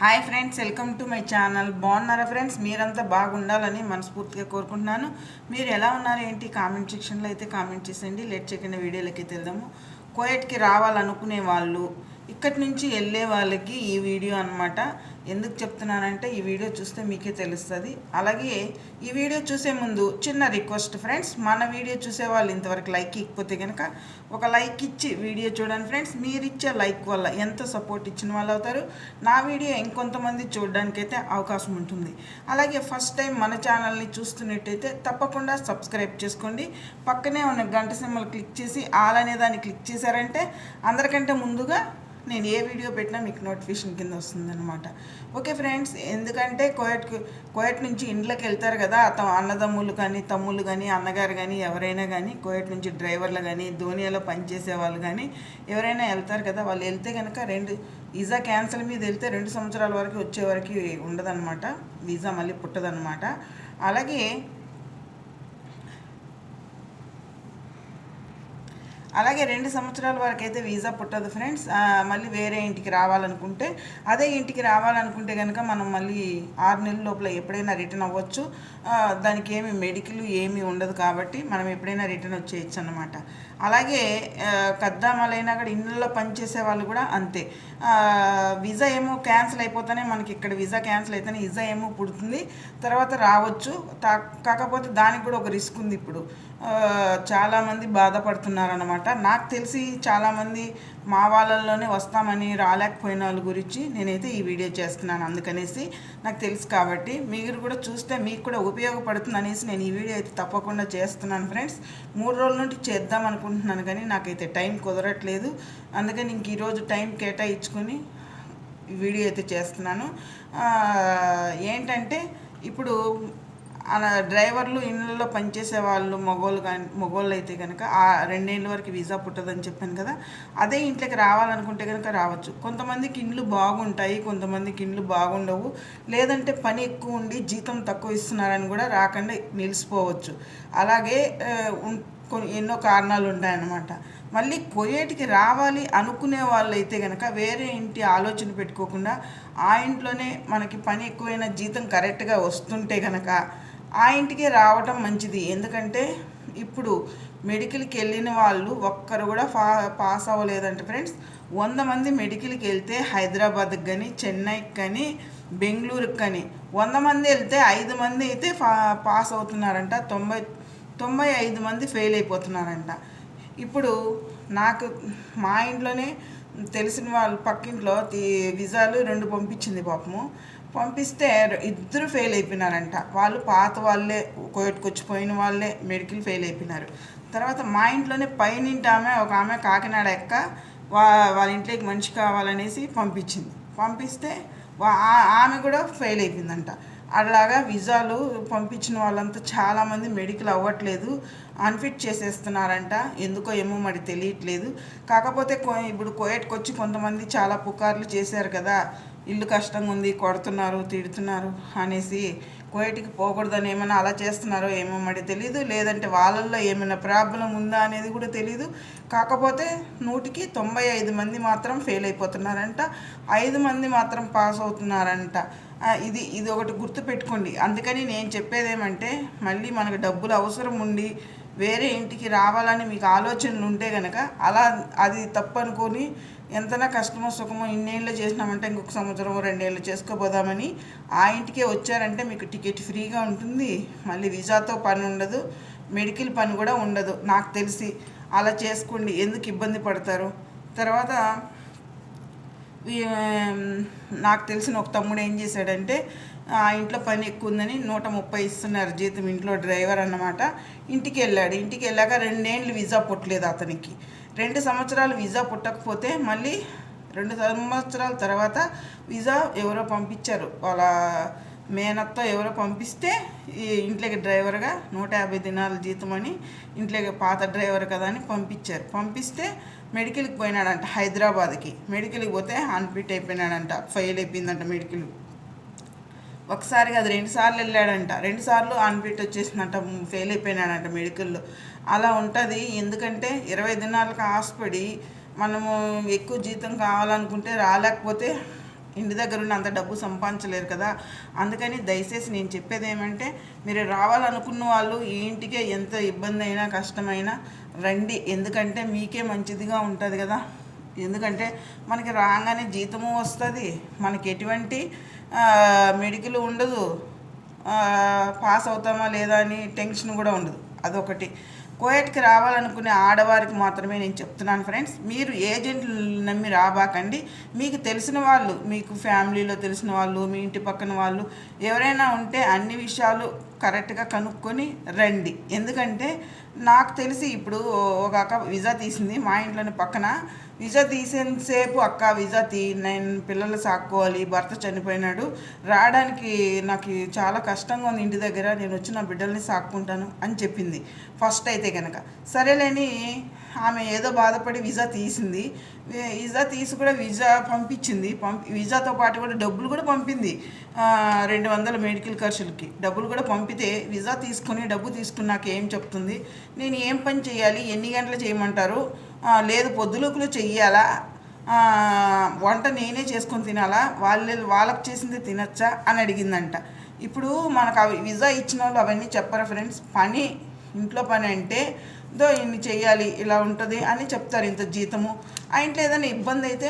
Hi friends welcome to my channel. బాగున్నారా friends? మీరంతా బాగుండాలని మనస్ఫూర్తిగా కోరుకుంటున్నాను. మీరు ఎలా ఉన్నారు ఏంటి? కామెంట్ సెక్షన్లో అయితే కామెంట్ చేసేయండి. లేట్ చేయకుండా వీడియోలకి అయితే వెళ్దాము. కోయట్కి రావాలనుకునే వాళ్ళు ఇక్కడి నుంచి వెళ్ళే వాళ్ళకి ఈ వీడియో అన్నమాట. ఎందుకు చెప్తున్నానంటే ఈ వీడియో చూస్తే మీకే తెలుస్తుంది. అలాగే ఈ వీడియో చూసే ముందు చిన్న రిక్వెస్ట్ ఫ్రెండ్స్ మన వీడియో చూసే వాళ్ళు ఇంతవరకు లైక్ ఇకపోతే కనుక ఒక లైక్ ఇచ్చి వీడియో చూడండి ఫ్రెండ్స్. మీరు ఇచ్చే లైక్ వల్ల ఎంత సపోర్ట్ ఇచ్చిన వాళ్ళు అవుతారు నా వీడియో ఇంకొంతమంది చూడడానికి అయితే అవకాశం ఉంటుంది. అలాగే ఫస్ట్ టైం మన ఛానల్ని చూస్తున్నట్టయితే తప్పకుండా సబ్స్క్రైబ్ చేసుకోండి. పక్కనే ఉన్న గంట సింబల్ క్లిక్ చేసి ఆల్ అనే దాన్ని క్లిక్ చేశారంటే అందరికంటే ముందుగా నేను ఏ వీడియో పెట్టినా మీకు నోటిఫికేషన్ కింద వస్తుందన్నమాట. ఓకే ఫ్రెండ్స్ ఎందుకంటే కోయట్ కోయట్ నుంచి ఇండ్లకి వెళ్తారు కదా అత అన్నదమ్ములు కానీ తమ్ముళ్ళు కానీ అన్నగారు కానీ ఎవరైనా కానీ కోయట్ నుంచి డ్రైవర్లు కానీ ధోనియాలో పనిచేసే వాళ్ళు కానీ ఎవరైనా వెళ్తారు కదా వాళ్ళు వెళ్తే కనుక రెండు వీసా క్యాన్సిల్ మీద వెళ్తే రెండు సంవత్సరాల వరకు వచ్చే వరకు ఉండదన్నమాట. వీసా మళ్ళీ పుట్టదన్నమాట. అలాగే అలాగే రెండు సంవత్సరాల వరకు అయితే వీసా పుట్టదు ఫ్రెండ్స్. మళ్ళీ వేరే ఇంటికి రావాలనుకుంటే అదే ఇంటికి రావాలనుకుంటే కనుక మనం మళ్ళీ ఆరు నెలల లోపల ఎప్పుడైనా రిటర్న్ అవ్వచ్చు. దానికి ఏమి మెడికల్ ఏమీ ఉండదు కాబట్టి మనం ఎప్పుడైనా రిటర్న్ వచ్చేయచ్చు అనమాట అలాగే కద్దామాలైనా కూడా ఇళ్ళల్లో పనిచేసే వాళ్ళు కూడా అంతే. వీసా ఏమో క్యాన్సిల్ అయిపోతేనే మనకి ఇక్కడ వీసా క్యాన్సిల్ అయితేనే వీసా ఏమో పుడుతుంది తర్వాత రావచ్చు. తా- కాకపోతే దానికి కూడా ఒక రిస్క్ ఉంది ఇప్పుడు. చాలామంది బాధపడుతున్నారు అనమాట నాకు తెలిసి చాలామంది మా వాళ్ళల్లోనే వస్తామని రాలేకపోయిన వాళ్ళ గురించి నేనైతే ఈ వీడియో చేస్తున్నాను అందుకనేసి నాకు తెలుసు కాబట్టి. మీరు కూడా చూస్తే మీకు కూడా ఉపయోగపడుతుంది అనేసి నేను ఈ వీడియో అయితే తప్పకుండా చేస్తున్నాను ఫ్రెండ్స్. మూడు రోజుల నుండి చేద్దాం అనుకుంటున్నాను కానీ నాకైతే టైం కుదరట్లేదు. అందుకని ఇంక ఈరోజు టైం కేటాయించుకొని వీడియో అయితే చేస్తున్నాను. ఏంటంటే ఇప్పుడు అలా డ్రైవర్లు ఇళ్ళలో పనిచేసే వాళ్ళు మగోళ్ళు కానీ మగోళ్ళు అయితే కనుక ఆ రెండేళ్ళ వరకు వీసా పుట్టదని చెప్పాను కదా అదే ఇంట్లోకి రావాలనుకుంటే కనుక రావచ్చు. కొంతమందికి ఇండ్లు బాగుంటాయి కొంతమందికి ఇండ్లు బాగుండవు. లేదంటే పని ఎక్కువ ఉండి జీతం తక్కువ ఇస్తున్నారని కూడా రాకుండా నిలిచిపోవచ్చు. అలాగే కొన్ని ఎన్నో కారణాలు ఉంటాయన్నమాట. మళ్ళీ కొయ్యేటికి రావాలి అనుకునే వాళ్ళు అయితే కనుక వేరే ఇంటి ఆలోచన పెట్టుకోకుండా ఆ ఇంట్లోనే మనకి పని ఎక్కువైన జీతం కరెక్ట్గా వస్తుంటే కనుక ఆ ఇంటికి రావటం మంచిది. ఎందుకంటే ఇప్పుడు మెడికల్కి వెళ్ళిన వాళ్ళు ఒక్కరు కూడా ఫా పాస్ అవ్వలేదంట ఫ్రెండ్స్. వంద మంది మెడికల్కి వెళ్తే హైదరాబాద్కి కానీ చెన్నైకి కానీ బెంగళూరుకి కానీ వంద మంది వెళ్తే ఐదు మంది అయితే పాస్ అవుతున్నారంట. తొంభై తొంభై ఐదు మంది ఫెయిల్ అయిపోతున్నారంట. ఇప్పుడు నాకు మా ఇంట్లోనే తెలిసిన వాళ్ళు పక్కింట్లో విజాలు రెండు పంపించింది పాపము. పంపిస్తే ఇద్దరు ఫెయిల్ అయిపోయినారంట. వాళ్ళు పాత వాళ్ళే కోయట్కి వచ్చిపోయిన వాళ్ళే మెడికల్ ఫెయిల్ అయిపోయినారు. తర్వాత మా ఇంట్లోనే పైనింటి ఆమె ఒక ఆమె కాకినాడ ఎక్క వా వాళ్ళ ఇంట్లోకి మనిషి కావాలనేసి పంపించింది. పంపిస్తే ఆమె కూడా ఫెయిల్ అయిపోయిందంట. అలాగా విజాలు పంపించిన వాళ్ళంతా చాలామంది మెడికల్ అవ్వట్లేదు అన్ఫిట్ చేసేస్తున్నారంట. ఎందుకో ఏమో మరి తెలియట్లేదు. కాకపోతే ఇప్పుడు కోయట్కి వచ్చి కొంతమంది చాలా పుకార్లు చేశారు కదా. ఇల్లు కష్టంగా ఉంది కొడుతున్నారు తిడుతున్నారు అనేసి కోయటికి పోకూడదని ఏమైనా అలా చేస్తున్నారో ఏమో మరి తెలీదు. లేదంటే వాళ్ళల్లో ఏమైనా ప్రాబ్లం ఉందా అనేది కూడా తెలీదు. కాకపోతే నూటికి తొంభై ఐదు మంది మాత్రం ఫెయిల్ అయిపోతున్నారంట. ఐదు మంది మాత్రం పాస్ అవుతున్నారంట. ఇది ఇది ఒకటి గుర్తుపెట్టుకోండి. అందుకని నేను చెప్పేది ఏమంటే మళ్ళీ మనకు డబ్బులు అవసరం ఉండి వేరే ఇంటికి రావాలని మీకు ఆలోచనలు ఉంటే కనుక అలా అది తప్పు అనుకొని ఎంతనా కష్టమో సుఖమో ఇన్నేళ్ళు చేసినామంటే ఇంకొక సంవత్సరం రెండేళ్ళు చేసుకోబోదామని ఆ ఇంటికే వచ్చారంటే మీకు టికెట్ ఫ్రీగా ఉంటుంది. మళ్ళీ వీసాతో పని ఉండదు. మెడికల్ పని కూడా ఉండదు. నాకు తెలిసి అలా చేసుకోండి. ఎందుకు ఇబ్బంది పడతారు? తర్వాత నాకు తెలిసిన ఒక తమ్ముడు ఏం చేశాడంటే ఇంట్లో పని ఎక్కువ ఉందని నూట ముప్పై ఇస్తున్నారు జీతం ఇంట్లో డ్రైవర్ అన్నమాట. ఇంటికి వెళ్ళాడు ఇంటికి వెళ్ళాక రెండేళ్ళు వీసా పుట్టలేదు అతనికి. రెండు సంవత్సరాలు వీసా పుట్టకపోతే మళ్ళీ రెండు సంవత్సరాల తర్వాత వీసా ఎవరో పంపించారు. వాళ్ళ మేనత్తో ఎవరో పంపిస్తే ఈ ఇంట్లోకి డ్రైవర్గా నూట యాభై దినాల జీతం అని ఇంట్లోకి పాత డ్రైవర్ కదా అని పంపించారు. పంపిస్తే మెడికల్కి పోయినాడంట హైదరాబాద్కి. మెడికల్కి పోతే అన్ఫిట్ అయిపోయినాడంట. ఫెయిల్ అయిపోయిందంట మెడికల్. ఒకసారి అది రెండు సార్లు వెళ్ళాడంట. రెండు సార్లు అన్ఫిట్ వచ్చేసిందంట ఫెయిల్ అయిపోయినాడంట మెడికల్లో అలా ఉంటుంది. ఎందుకంటే ఇరవై దినాలకు ఆశపడి మనము ఎక్కువ జీతం కావాలనుకుంటే రాలేకపోతే ఇంటి దగ్గర ఉన్న అంత డబ్బు సంపాదించలేరు కదా. అందుకని దయచేసి నేను చెప్పేది ఏమంటే మీరు రావాలనుకున్న వాళ్ళు ఈ ఇంటికే ఎంత ఇబ్బంది అయినా కష్టమైనా రండి. ఎందుకంటే మీకే మంచిదిగా ఉంటుంది కదా. ఎందుకంటే మనకి రాగానే జీతము వస్తుంది. మనకి ఎటువంటి మెడికల్ ఉండదు. పాస్ అవుతామా లేదా అని టెన్షన్ కూడా ఉండదు. అదొకటి. కోయట్కి రావాలనుకునే ఆడవారికి మాత్రమే నేను చెప్తున్నాను ఫ్రెండ్స్. మీరు ఏజెంట్లు నమ్మి రాబాకండి. మీకు తెలిసిన వాళ్ళు మీకు ఫ్యామిలీలో తెలిసిన వాళ్ళు మీ ఇంటి పక్కన వాళ్ళు ఎవరైనా ఉంటే అన్ని విషయాలు కరెక్ట్గా కనుక్కొని రండి. ఎందుకంటే నాకు తెలిసి ఇప్పుడు ఒక అక్క విజా తీసింది. మా ఇంట్లోని పక్కన విజా తీసేంతసేపు అక్క విజా తీ నేను పిల్లలు సాక్కోవాలి భర్త చనిపోయినాడు రావడానికి నాకు చాలా కష్టంగా ఉంది ఇంటి దగ్గర నేను వచ్చి నా బిడ్డల్ని సాక్కుంటాను అని చెప్పింది. ఫస్ట్ అయితే కనుక సరేలేని ఆమె ఏదో బాధపడి విజా తీసింది. వీసా విజా తీసి కూడా విజా పంపించింది. పంపి విజాతో పాటు కూడా డబ్బులు కూడా పంపింది. రెండు వందల మెడికల్ ఖర్చులకి. డబ్బులు కూడా పంపితే విజా తీసుకుని డబ్బు తీసుకున్నాక ఏం చెప్తుంది? నేను ఏం పని చేయాలి? ఎన్ని గంటలు చేయమంటారు? లేదు పొద్దులుకులు చెయ్యాలా? వంట నేనే చేసుకొని తినాలా? వాళ్ళు వాళ్ళకి చేసింది తినచ్చా? అని అడిగిందంట. ఇప్పుడు మనకు అవి విజా ఇచ్చిన వాళ్ళు అవన్నీ చెప్పరా ఫ్రెండ్స్? పని ఇంట్లో పని అంటే దో ఇన్ని చెయ్యాలి ఇలా ఉంటుంది అని చెప్తారు ఇంత జీతము. ఆ ఇంట్లో ఏదైనా ఇబ్బంది అయితే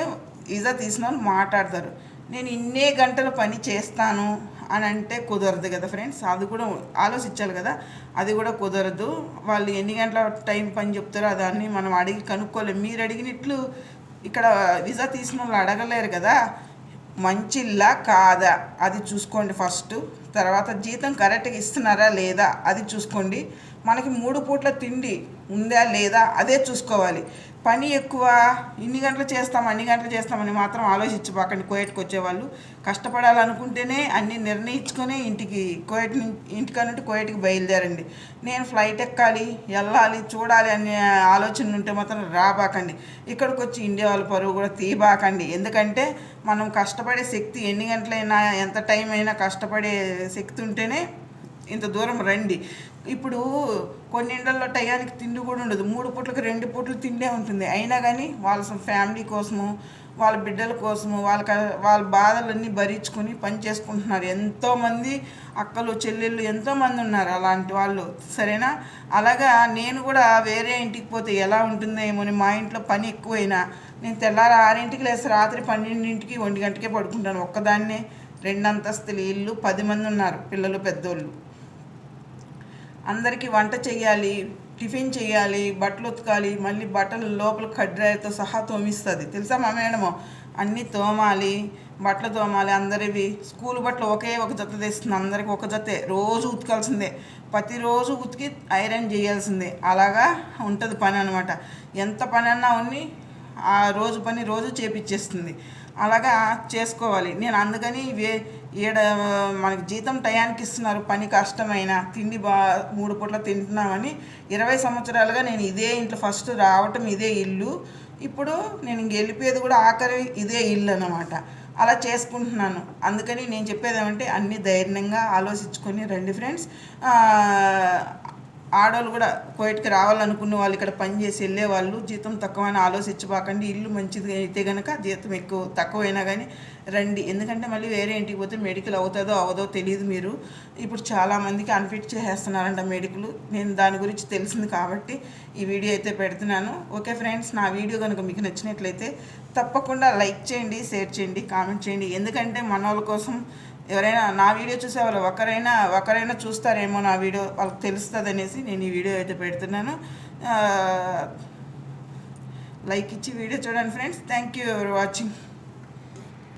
విజా తీసిన వాళ్ళు మాట్లాడతారు. నేను ఇన్నే గంటల పని చేస్తాను అని అంటే కుదరదు కదా ఫ్రెండ్స్. అది కూడా ఆలోచించాలి కదా. అది కూడా కుదరదు. వాళ్ళు ఎన్ని గంటల టైం పని చెప్తారో దాన్ని మనం అడిగి కనుక్కోలేము. మీరు అడిగినట్లు ఇక్కడ విజా తీసిన వాళ్ళు అడగలేరు కదా. మంచిల్లా కాదా? అది చూసుకోండి ఫస్ట్. తర్వాత జీతం కరెక్ట్గా ఇస్తున్నారా లేదా? అది చూసుకోండి. మనకి మూడు పూట్ల తిండి ఉందా లేదా? అదే చూసుకోవాలి. పని ఎక్కువ ఇన్ని గంటలు చేస్తాం అన్ని గంటలు చేస్తామని మాత్రం ఆలోచించబాకండి కోయట్కి వచ్చేవాళ్ళు. కష్టపడాలనుకుంటేనే అన్ని నిర్ణయించుకొని ఇంటికి కోయట్ నుంచి ఇంటికాడ కోయట్కి బయలుదేరండి. నేను ఫ్లైట్ ఎక్కాలి వెళ్ళాలి చూడాలి అనే ఆలోచన ఉంటే మాత్రం రాబాకండి. ఇక్కడికి వచ్చి ఇండియా వాళ్ళ పరువు కూడా తీబాకండి ఎందుకంటే మనం కష్టపడే శక్తి ఎన్ని గంటలైనా ఎంత టైం అయినా కష్టపడే శక్తి ఉంటేనే ఇంత దూరం రండి. ఇప్పుడు కొన్ని ఇండ్లలో టయానికి తిండి కూడా ఉండదు. మూడు పూట్లకి రెండు పూటలు తిండే ఉంటుంది. అయినా కానీ వాళ్ళ ఫ్యామిలీ కోసము వాళ్ళ బిడ్డల కోసము వాళ్ళ వాళ్ళ బాధలన్నీ భరించుకొని పని చేసుకుంటున్నారు. ఎంతోమంది అక్కలు చెల్లెళ్ళు ఎంతోమంది ఉన్నారు అలాంటి వాళ్ళు. సరేనా? అలాగా నేను కూడా వేరే ఇంటికి పోతే ఎలా ఉంటుందేమోని మా ఇంట్లో పని ఎక్కువైనా నేను తెల్లారి ఆరింటికి లేసి రాత్రి పన్నెండింటికి ఒంటి గంటకే పడుకుంటాను. ఒక్కదాన్నే రెండు అంతస్తులు ఇల్లు పది మంది ఉన్నారు పిల్లలు పెద్దోళ్ళు. అందరికీ వంట చేయాలి టిఫిన్ చేయాలి బట్టలు ఉతకాలి మళ్ళీ బట్టలు లోపల కడ్రాయితో సహా తోమిస్తుంది. తెలుసా మా మేడము? అన్నీ తోమాలి బట్టలు తోమాలి అందరివి. స్కూల్ బట్టలు ఒకే ఒక జత తెస్తుంది అందరికి ఒక జతే. రోజు ఉతకాల్సిందే. ప్రతిరోజు ఉతికి ఐరన్ చేయాల్సిందే. అలాగా ఉంటుంది పని అనమాట ఎంత పని అన్నా ఉన్ని ఆ రోజు పని రోజు చేపిచ్చేస్తుంది. అలాగా చేసుకోవాలి. నేను అందుకని వే ఈడ మనకి జీతం టయానికి ఇస్తున్నారు పని కష్టమైన తిండి బా మూడు పూట్ల తింటున్నామని ఇరవై సంవత్సరాలుగా నేను ఇదే ఇంట్లో ఫస్ట్ రావటం ఇదే ఇల్లు. ఇప్పుడు నేను ఇంక వెళ్ళిపోయేది కూడా ఆఖరి ఇదే ఇల్లు అనమాట అలా చేసుకుంటున్నాను. అందుకని నేను చెప్పేది ఏమంటే అన్ని ధైర్యంగా ఆలోచించుకొని రండి ఫ్రెండ్స్. ఆడవాళ్ళు కూడా కోయట్కి రావాలనుకున్న వాళ్ళు ఇక్కడ పని చేసి వెళ్ళే వాళ్ళు జీతం తక్కువైనా ఆలోచించబాకండి. ఇల్లు మంచిది అయితే కనుక జీతం ఎక్కువ తక్కువైనా కానీ రండి. ఎందుకంటే మళ్ళీ వేరే ఇంటికి పోతే మెడికల్ అవుతుందో అవదో తెలియదు మీరు. ఇప్పుడు చాలామందికి అన్ఫిట్ చేసేస్తున్నారంట మెడికల్. నేను దాని గురించి తెలిసింది కాబట్టి ఈ వీడియో అయితే పెడుతున్నాను. ఓకే ఫ్రెండ్స్ నా వీడియో కనుక మీకు నచ్చినట్లయితే తప్పకుండా లైక్ చేయండి షేర్ చేయండి కామెంట్ చేయండి. ఎందుకంటే మన వాళ్ళ కోసం ఎవరైనా నా వీడియో చూసే వాళ్ళు ఒకరైనా ఒకరైనా చూస్తారేమో నా వీడియో వాళ్ళకి తెలుస్తుంది అనేసి నేను ఈ వీడియో అయితే పెడుతున్నాను. లైక్ ఇచ్చి వీడియో చూడండి friends. Thank you ever watching.